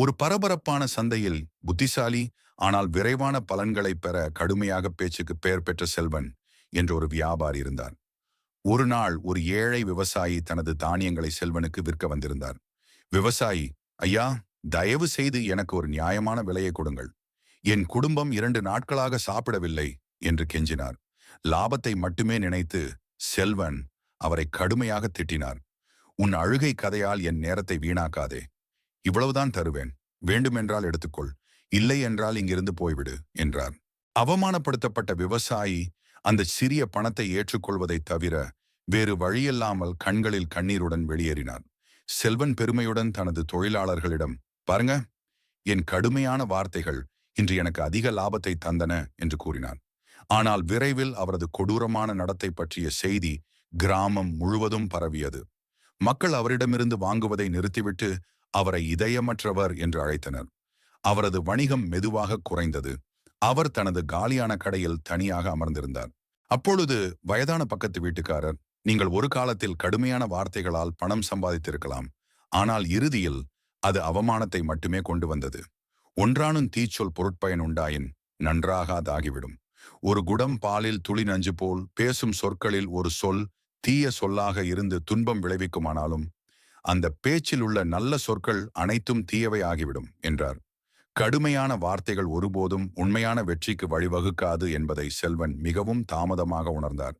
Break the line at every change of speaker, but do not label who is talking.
ஒரு பரபரப்பான சந்தையில் புத்திசாலி ஆனால் விரைவான பலன்களை பெற கடுமையாக பேச்சுக்கு பெயர் பெற்ற செல்வன் என்ற ஒரு வியாபாரி இருந்தார் ஒரு நாள் ஒரு ஏழை விவசாயி தனது தானியங்களை செல்வனுக்கு விற்க வந்திருந்தார் விவசாயி ஐயா தயவு செய்து எனக்கு ஒரு நியாயமான விலையை கொடுங்கள் என் குடும்பம் இரண்டு நாட்களாக சாப்பிடவில்லை என்று கெஞ்சினார் லாபத்தை மட்டுமே நினைத்து செல்வன் அவரை கடுமையாக திட்டினார் உன் அழுகை கதையால் என் நேரத்தை வீணாக்காதே இவ்வளவுதான் தருவேன் வேண்டுமென்றால் எடுத்துக்கொள் இல்லை என்றால் இங்கிருந்து போய்விடு என்றார் அவமானப்படுத்தப்பட்ட விவசாயி அந்த சிறிய பணத்தை ஏற்றுக்கொள்வதை தவிர வேறு வழியில்லாமல் கண்களில் கண்ணீருடன் வெளியேறினார் செல்வன் பெருமையுடன் தனது தொழிலாளர்களிடம் பாருங்க என் கடுமையான வார்த்தைகள் இன்று எனக்கு அதிக லாபத்தை தந்தன என்று கூறினார் ஆனால் விரைவில் அவரது கொடூரமான நடத்தை பற்றிய செய்தி கிராமம் முழுவதும் பரவியது மக்கள் அவரிடமிருந்து வாங்குவதை நிறுத்திவிட்டு அவரை இதயமற்றவர் என்று அழைத்தனர் அவரது வணிகம் மெதுவாக குறைந்தது அவர் தனது காலியான கடையில் தனியாக அமர்ந்திருந்தார் அப்பொழுது வயதான பக்கத்து வீட்டுக்காரர் நீங்கள் ஒரு காலத்தில் கடுமையான வார்த்தைகளால் பணம் சம்பாதித்திருக்கலாம் ஆனால் இறுதியில் அது அவமானத்தை மட்டுமே கொண்டு வந்தது ஒன்றானும் தீச்சொல் பொருட்பயன் உண்டாயின் நன்றாக அதாகிவிடும் ஒரு குடம் பாலில் துளி நஞ்சு போல் பேசும் சொற்களில் ஒரு சொல் தீய சொல்லாக இருந்து துன்பம் விளைவிக்குமானாலும் அந்த பேச்சில் உள்ள நல்ல சொற்கள் அனைத்தும் தீயவை ஆகிவிடும் என்றார் கடுமையான வார்த்தைகள் ஒருபோதும் உண்மையான வெற்றிக்கு வழிவகுக்காது என்பதை செல்வன் மிகவும் தாமதமாக உணர்ந்தார்